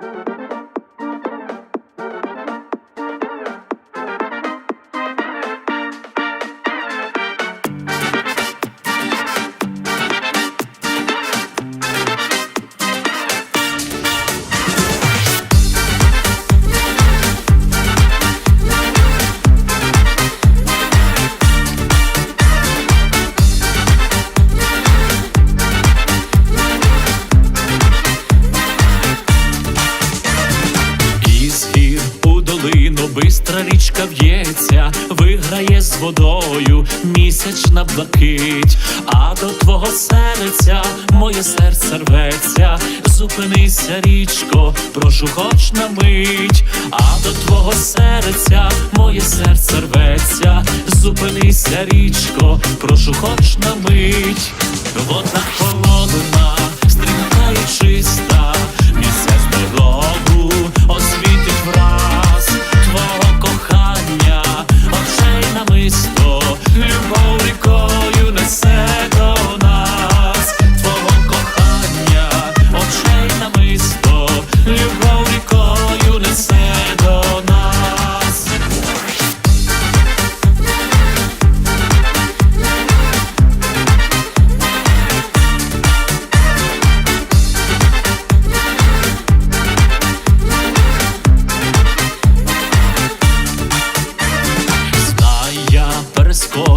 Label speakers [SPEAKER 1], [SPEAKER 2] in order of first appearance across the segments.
[SPEAKER 1] Thank you. Бистра річка в'ється, виграє з водою місячна блакить, а до твого серця моє серце рветься, зупинися, річко, прошу хоч на мить, а до твого серця моє серце рветься, зупинися, річко, прошу хоч на мить, вода холодна,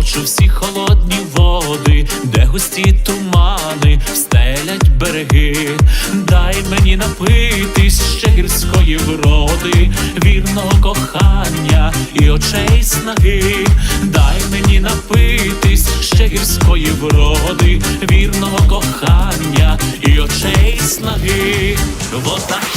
[SPEAKER 1] перескочу всі холодні води, де густі тумани стелять береги. Дай мені напитись ще гірської вроди, вірного кохання і очей снаги. Дай мені напитись ще гірської вроди, вірного кохання і очей снаги. Вода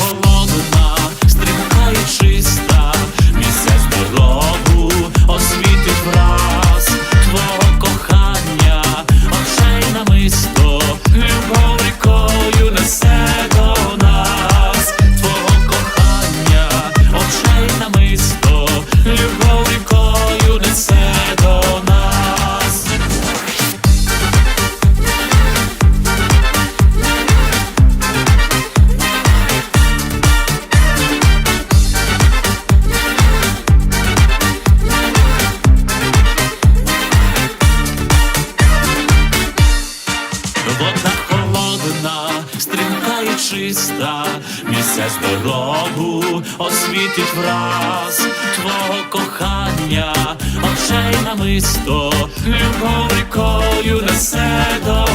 [SPEAKER 1] чиста, місяць дорогу освітить враз твого кохання, очей намисто, любов рікою несе до